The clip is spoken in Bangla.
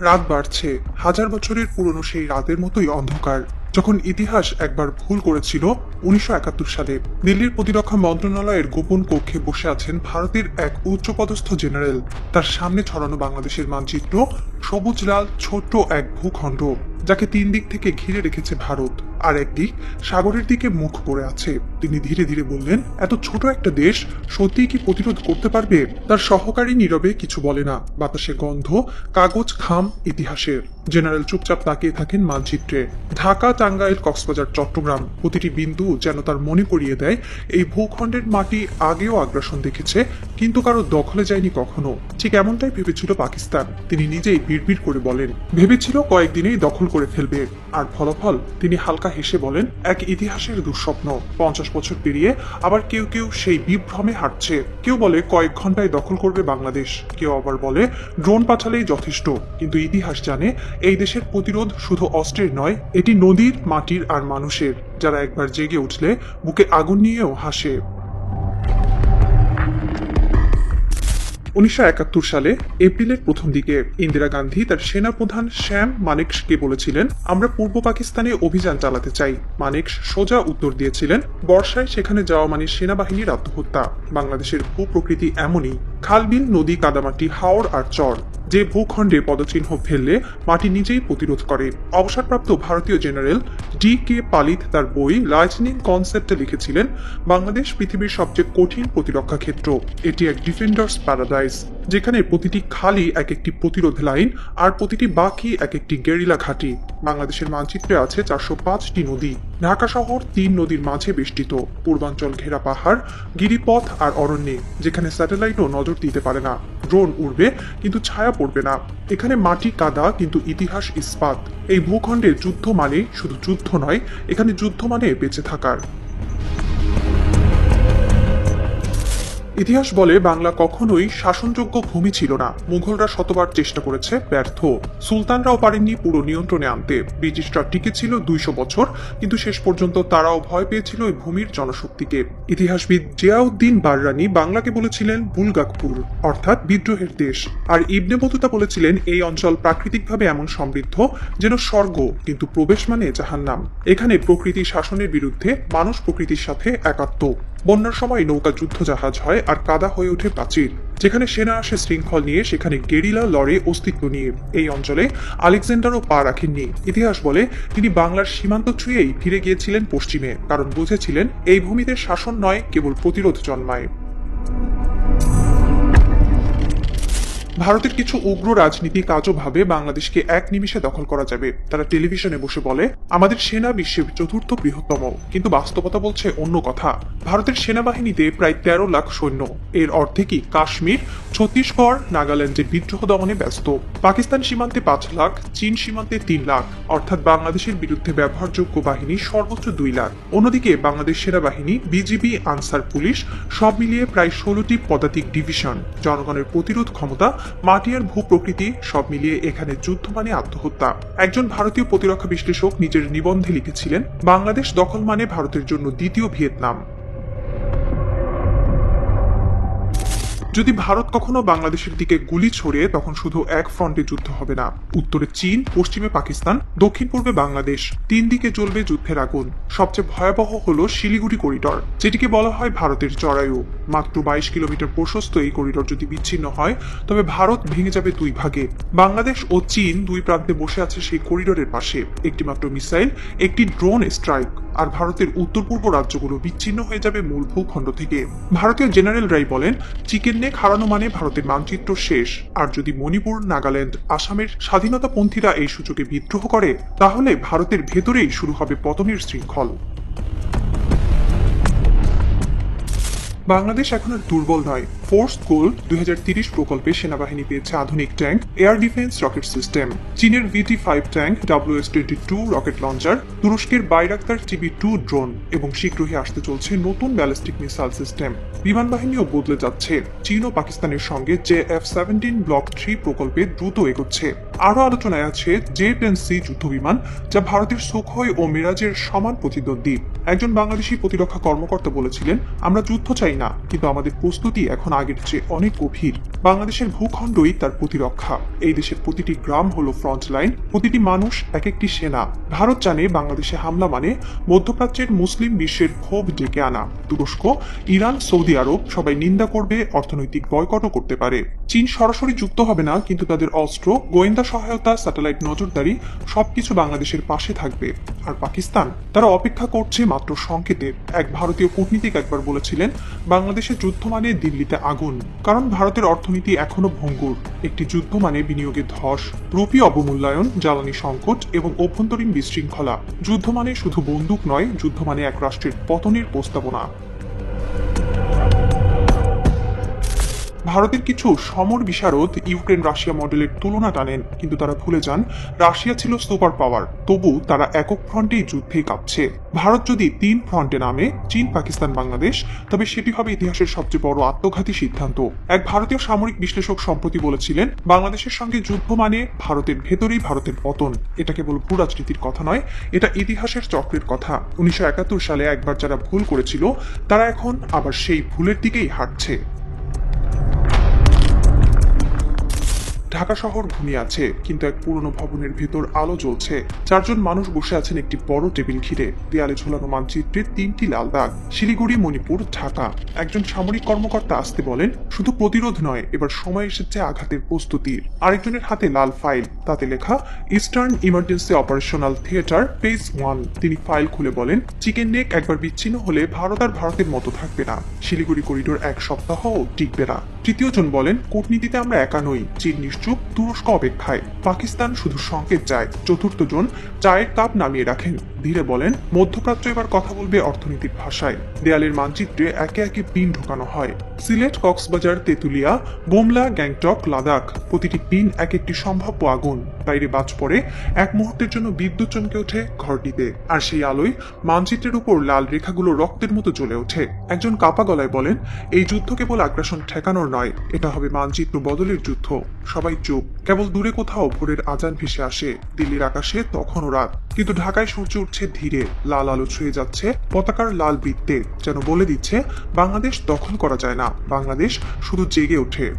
রাত বাড়ছে। হাজার বছরের পুরনো সেই রাতের মতোই অন্ধকার। যখন ইতিহাস একবার ভুল করেছিল, উনিশশো একাত্তর সালে দিল্লির প্রতিরক্ষা মন্ত্রণালয়ের গোপন কক্ষে বসে আছেন ভারতের এক উচ্চপদস্থ জেনারেল। তার সামনে ছড়ানো বাংলাদেশের মানচিত্র সবুজ লাল ছোট্ট এক ভূখণ্ড, যাকে তিন দিক থেকে ঘিরে রেখেছে ভারত। আর একদিক সাগরের দিকে মুখ করে আছে। তিনি ধীরে ধীরে বললেন, এত ছোট একটা দেশ সত্যিই কি প্রতিরোধ করতে পারবে? তার সহকারী নীরবে কিছু বলে না। বাতাসে গন্ধ, কাগজ খাম ইতিহাসের। জেনারেল চুপচাপ তাকিয়ে থাকেন মানচিত্রে। ঢাকা, টাঙ্গাইল, কক্সবাজার, চট্টগ্রাম। প্রতিটি বিন্দু যেন তার মনে করিয়ে দেয়, এই ভূখণ্ডের মাটি আগেও আগ্রাসন দেখেছে, কিন্তু কারও দখলে যায়নি কখনো। ঠিক এমনটাই ভেবেছিল পাকিস্তান। তিনি নিজেই বিড়বিড় করে বলেন, ভেবেছিল কয়েকদিনেই দখল করে ফেলবে। আর ফলাফল, তিনি হালকা হেসে বলেন, এক ইতিহাসের দুঃস্বপ্ন। পঞ্চাশ বছর পেরিয়ে আবার কেউ কেউ সেই বিভ্রমে হাঁটছে। কেউ বলে কয়েক ঘন্টায় দখল করবে বাংলাদেশ। কেউ আবার বলে, ড্রোন পাঠালেই যথেষ্ট। কিন্তু ইতিহাস জানে, এই দেশের প্রতিরোধ শুধু অস্ত্রের নয়, এটি নদীর, মাটির আর মানুষের। যারা একবার জেগে উঠলে, বুকে আগুন নিয়েও হাসে। উনিশশো একাত্তর সালে এপ্রিলের প্রথম দিকে ইন্দিরা গান্ধী তার সেনাপ্রধান শ্যাম মানেকশকে বলেছিলেন, আমরা পূর্ব পাকিস্তানে অভিযান চালাতে চাই। মানেকশ সোজা উত্তর দিয়েছিলেন, বর্ষায় সেখানে যাওয়া মানে সেনাবাহিনীর আত্মহত্যা। বাংলাদেশের ভূপ্রকৃতি এমনই। খালবিল, নদী, কাদামাটি হাওড় আর চর। যে ভূখণ্ডে পদচিহ্ন ফেললে মাটি নিজেই প্রতিরোধ করে। অবসরপ্রাপ্ত ভারতীয় জেনারেল ডি কে পালিত তার বই লাইটনিং কনসেপ্টে লিখেছিলেন, বাংলাদেশ পৃথিবীর সবচেয়ে কঠিন প্রতিরক্ষা ক্ষেত্র। এটি এক ডিফেন্ডার্স প্যারাডাইস যেখানে প্রতিটি খালি এক একটি প্রতিরোধ লাইন আর প্রতিটি বাকি এক একটি গেরিলা ঘাঁটি। বাংলাদেশের মানচিত্রে আছে চারশো পাঁচটি নদী। ঢাকা শহর তিন নদীর মাঝে বেষ্টিত। পূর্বাঞ্চল ঘেরা পাহাড়, গিরিপথ আর অরণ্যে, যেখানে স্যাটেলাইটও নজর দিতে পারে না। ড্রোন উড়বে, কিন্তু ছায়া পড়বে না। এখানে মাটি কাদা, কিন্তু ইতিহাস ইস্পাত। এই ভূখণ্ডে যুদ্ধ মানে শুধু যুদ্ধ নয়, এখানে যুদ্ধ মানে বেঁচে থাকার। ইতিহাস বলে বাংলা কখনোই শাসনযোগ্য ভূমি ছিল না। মুঘলরা শতবার চেষ্টা করেছে, ব্যর্থ। সুলতানরাও পারেননি পুরো নিয়ন্ত্রণে আনতে। ব্রিটিশরা টিকে ছিল দুইশো বছর, কিন্তু শেষ পর্যন্ত তারাও ভয় পেয়েছিল এই ভূমির জনশক্তিকে। ইতিহাসবিদ জিয়াউদ্দিন বাররানি বাংলাকে বলেছিলেন বুলগাকপুর, অর্থাৎ বিদ্রোহের দেশ। আর ইবনে বতুতা বলেছিলেন, এই অঞ্চল প্রাকৃতিকভাবে এমন সমৃদ্ধ যেন স্বর্গ, কিন্তু প্রবেশ মানে জাহান্নাম। এখানে প্রকৃতি শাসনের বিরুদ্ধে, মানুষ প্রকৃতির সাথে একাত্ম। বন্যার সময় নৌকা যুদ্ধ জাহাজ হয় আর কাদা হয়ে ওঠে প্রাচীর, যেখানে সেনা আসে শৃঙ্খল নিয়ে, সেখানে গেরিলা লড়ে অস্তিত্ব নিয়ে। এই অঞ্চলে আলেকজান্ডারও পা রাখেননি। ইতিহাস বলে তিনি বাংলার সীমান্ত ছুঁয়েই ফিরে গিয়েছিলেন পশ্চিমে, কারণ বুঝেছিলেন এই ভূমিতে শাসন নয়, কেবল প্রতিরোধ জন্মায়। ভারতের কিছু উগ্র রাজনীতিক আজও ভাবে বাংলাদেশকে এক নিমিষে দখল করা যাবে। তারা টেলিভিশনে বসে বলে, আমাদের সেনা বিশ্বের চতুর্থ বৃহত্তম। কিন্তু বাস্তবতা বলছে অন্য কথা। ভারতের সেনাবাহিনীতে প্রায় তেরো লাখ সৈন্য। এর অর্ধেকই কাশ্মীর, ছত্তিশগড়, নাগাল্যান্ডের বিদ্রোহ দমনে ব্যস্ত? পাকিস্তান সীমান্তে পাঁচ লাখ, চীন সীমান্তে তিন লাখ। অর্থাৎ বাংলাদেশের বিরুদ্ধে ব্যবহারযোগ্য বাহিনী সর্বোচ্চ দুই লাখ। অন্যদিকে বাংলাদেশ সেনাবাহিনী, বিজিবি, আনসার পুলিশ সব মিলিয়ে প্রায় ষোলোটি পদাতিক ডিভিশন। জনগণের প্রতিরোধ ক্ষমতা মাটি আর ভূ প্রকৃতি সব মিলিয়ে এখানে যুদ্ধ মানে আত্মহত্যা। একজন ভারতীয় প্রতিরক্ষা বিশ্লেষক নিজের নিবন্ধে লিখেছিলেন, বাংলাদেশ দখল মানে ভারতের জন্য দ্বিতীয় ভিয়েতনাম। যদি ভারত কখনো বাংলাদেশের দিকে গুলি ছড়ে তখন শুধু এক ফ্রন্টে যুদ্ধ হবে না। উত্তরে চীন, পশ্চিমে পাকিস্তান, দক্ষিণ পূর্বে বাংলাদেশ। তিন দিকে জ্বলবে যুদ্ধের আগুন। সবচেয়ে ভয়াবহ হল শিলিগুড়ি করিডর, যেটিকে বলা হয় ভারতের জরায়ু মাত্র বাইশ কিলোমিটার প্রশস্ত এই করিডর যদি বিচ্ছিন্ন হয়, তবে ভারত ভেঙে যাবে দুই ভাগে। বাংলাদেশ ও চীন দুই প্রান্তে বসে আছে সেই করিডোরের পাশে। একটি মাত্র মিসাইল, একটি ড্রোন স্ট্রাইক। আর ভারতের উত্তর পূর্ব রাজ্যগুলো বিচ্ছিন্ন হয়ে যাবে মূল ভূখণ্ড থেকে। ভারতীয় জেনারেল রাই বলেন, চিকেন নেক হারানো মানে ভারতের মানচিত্র শেষ। আর যদি মণিপুর, নাগাল্যান্ড, আসামের স্বাধীনতাপন্থীরা এই সুযোগে বিদ্রোহ করে, তাহলে ভারতের ভেতরেই শুরু হবে পতনের শৃঙ্খল। বাংলাদেশ এখন আর দুর্বল নয়। ফোর্স গোল দুই প্রকল্পে সেনাবাহিনী পেয়েছে আধুনিক tank air defence rocket system চীনের VT five tank W S twenty two rocket launcher তুরস্কের বাইরাক্তার টিবি টু ড্রোন এবং শীঘ্রই আসতে চলছে নতুন ব্যালিস্টিক মিসাইল সিস্টেম বিমান বাহিনীও বদলে যাচ্ছে। চীন ও পাকিস্তানের সঙ্গে J F seventeen block three প্রকল্পে দ্রুত এগোচ্ছে। আরও আলোচনায় আছে জে টেন সি যুদ্ধবিমান, যা ভারতের সুখই ও মিরাজের সমান প্রতিদ্বন্দ্বী। একজন বাংলাদেশি প্রতিরক্ষা কর্মকর্তা বলেছিলেন, আমরা যুদ্ধ চাই না, কিন্তু আমাদের প্রস্তুতি এখন আগের চেয়ে অনেক গভীর। বাংলাদেশের ভূখণ্ডই তার প্রতিরক্ষা। এই দেশের প্রতিটি গ্রাম হলো ফ্রন্ট লাইন প্রতিটি মানুষ এক একটি সেনা। ভারত জানে বাংলাদেশে হামলা মানে মধ্যপ্রাচ্যের মুসলিম বিশ্বের ক্ষোভ ডেকে আনা। তুরস্ক, ইরান, সৌদি আরব সবাই নিন্দা করবে, অর্থনৈতিক বয়কটও করতে পারে। চীন সরাসরি যুক্ত হবে না, কিন্তু তাদের অস্ত্র গোয়েন্দা সহায়তা স্যাটেলাইট নজরদারি সবকিছু বাংলাদেশের পাশে থাকবে। আর পাকিস্তান তারা অপেক্ষা করছে মাত্র সংকেতের এক ভারতীয় কূটনীতিক একবার বলেছিলেন বাংলাদেশের যুদ্ধ মানে দিল্লিতে আগুন। কারণ ভারতের অর্থনীতি এখনও ভঙ্গুর। একটি যুদ্ধ মানে বিনিয়োগে ধস, রুপি অবমূল্যায়ন, জ্বালানি সংকট এবং অভ্যন্তরীণ বিশৃঙ্খলা। যুদ্ধ মানে শুধু বন্দুক নয়, যুদ্ধ মানে এক রাষ্ট্রের পতনের প্রস্তাবনা। ভারতের কিছু সমর বিশারদ ইউক্রেন রাশিয়া মডেলের তুলনা টানেন, কিন্তু তারা ভুলে যান, রাশিয়া ছিল সুপার পাওয়ার, তবু তারা একক ফ্রন্টেই যুদ্ধে কাঁপছে। ভারত যদি তিন ফ্রন্টে নামে, চীন, পাকিস্তান, বাংলাদেশ, তবে সেটি হবে ইতিহাসের সবচেয়ে বড় আত্মঘাতী সিদ্ধান্ত। এক ভারতীয় সামরিক বিশ্লেষক সম্প্রতি বলেছিলেন, বাংলাদেশের সঙ্গে যুদ্ধ মানে ভারতের ভেতরেই ভারতের পতন। এটা কেবল ভূরাজনীতির কথা নয়, এটা ইতিহাসের চক্রের কথা। উনিশশো একাত্তর সালে একবার যারা ভুল করেছিল, তারা এখন আবার সেই ভুলের দিকেই হাঁটছে। ঢাকা শহর ঘুমিয়ে আছে, কিন্তু এক পুরনো ভবনের ভেতর আলো জ্বলছে। চারজন মানুষ বসে আছেন একটি বড় টেবিল ঘিরে। দেয়ালে ঝোলানো মানচিত্রে তিনটি লাল দাগ। শিলিগুড়ি, মণিপুর, ঢাকা। একজন সামরিক কর্মকর্তা আসতে বলেন, শুধু প্রতিরোধ নয়, এবার সময় এসেছে আঘাতের প্রস্তুতির। আরেকজনের হাতে লাল ফাইল, তাতে লেখা eastern emergency operational theatre page one তিনি ফাইল খুলে বলেন, চিকেন নেক একবার বিচ্ছিন্ন হলে ভারত আর ভারতের মতো থাকবে না। শিলিগুড়ি করিডোর এক সপ্তাহও টিকবে না। তৃতীয়জন বলেন, কূটনীতিতে আমরা একা নই, চীন নিশ্চুপ তুরস্ক অপেক্ষায়। পাকিস্তান শুধু সংকেত চায়। চতুর্থ জন চায়ের কাপ নামিয়ে রাখেন। ধীরে বলেন, মধ্যপ্রাচ্য এবার কথা বলবে অর্থনীতির ভাষায়। দেয়ালের মানচিত্রে একে একে পিন ঢোকানো হয়। সিলেট, কক্সবাজার, তেতুলিয়া বোমলা গ্যাংটক, লাদাখ, প্রতিটি পিন এক একটি সম্ভাব্য আগুন। বাইরে বাজ পড়ে, এক মুহূর্তের জন্য বিদ্যুৎ চমকে ওঠে ঘরটিতে। আর সেই আলোয় মানচিত্রের উপর লাল রেখাগুলো রক্তের মতো জ্বলে ওঠে। একজন কাপা গলায় বলেন, এই যুদ্ধ কেবল আগ্রাসন ঠেকানোর নয়, এটা হবে মানচিত্র বদলের যুদ্ধ। সবাই চুপ। কেবল দূরে কোথাও ভোরের আজান ভেসে আসে। দিল্লির আকাশে তখনও রাত। কিন্তু ঢাকায় সূর্য উঠছে ধীরে, লাল আলো ছুঁয়ে যাচ্ছে, পতাকার লাল বৃত্তে, যেন বলে দিচ্ছে, বাংলাদেশ দখল করা যায় না, বাংলাদেশ শুধু জেগে ওঠে।